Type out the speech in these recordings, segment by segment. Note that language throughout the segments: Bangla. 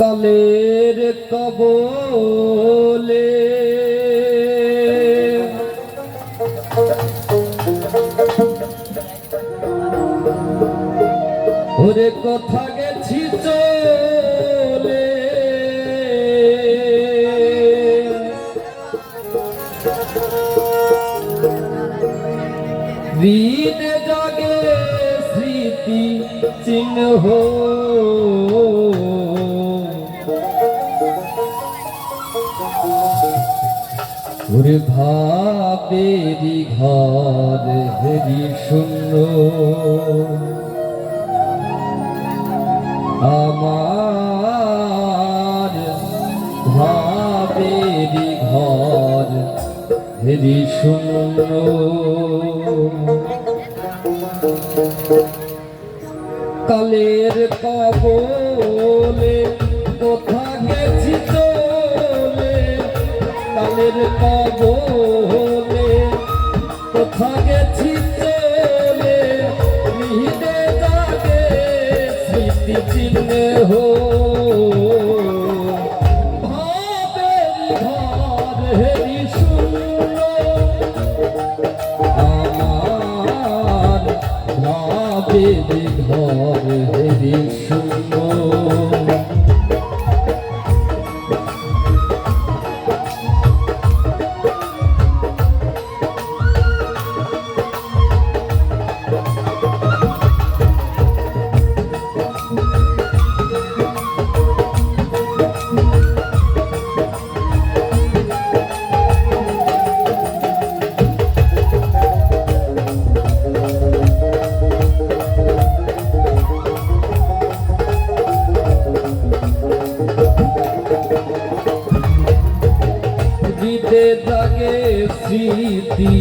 কালের কবলে। ওরে কথা গেছি চলে। দিনে জাগে স্মৃতি চিহ্ন ওরে ভাবেরি ঘর হেরি শূন্য। আমার ভাবেরি ঘর হেরি শূন্য। কালের কবলে কালের কবলে কোথা গেছি চলে, মিহিদে জাগে স্মৃতি চিহ্নে হো। ভাবের ঘর হেরি শূন্য, আমার ভাবের দিতে জাগে স্মৃতি,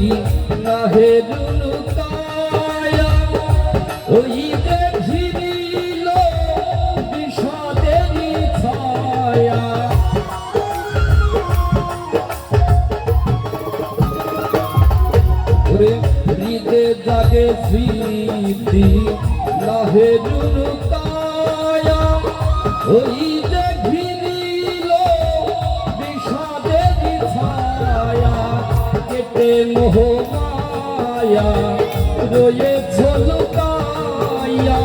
নাহে লুকায়া ওই যে ঘিরিল ছায়া হৃদে জাগে স্মৃতি, নাহে লুকায়া ওই মোহ মায়া রয়েছ লুকাইয়া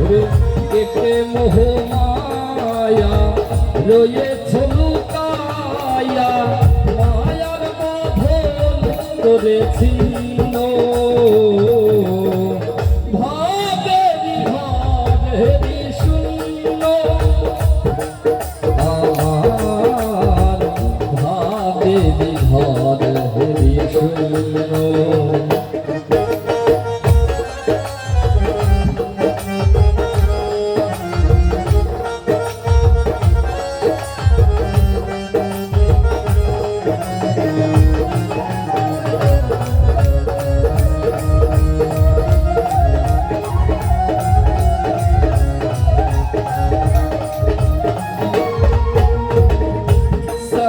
ওরে কেটে মোহ মায়া রয়েছ লুকাইয়া মায়ার বাঁধন করেছিল ভাবেরি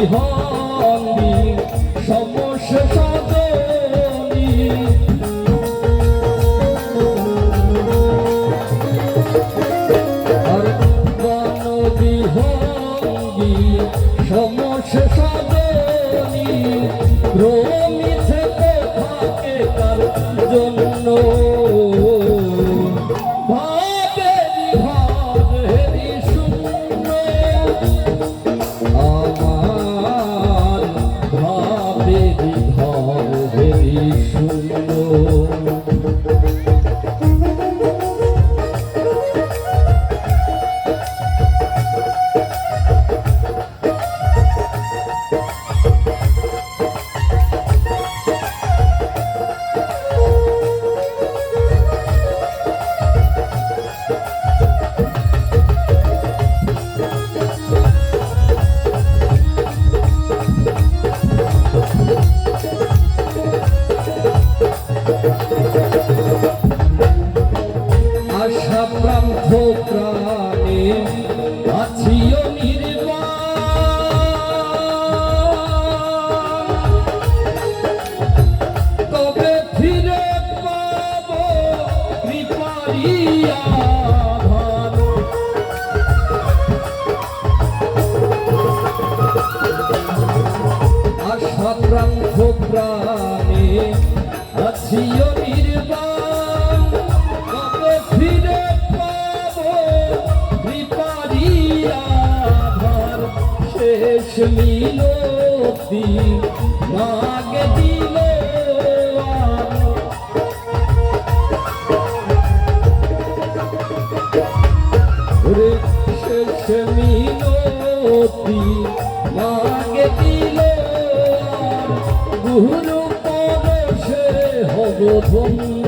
বিহঙ্গি সমস্যা সাধনী। আর বিহঙ্গি সমস্যা সংগ্রাম খোপ্রাণে আছিও নির্বাণ। কবে ফিরে পাবো কৃপারিয়া শেষ মিলতি ভুলুক হবে সে হব ধন্য।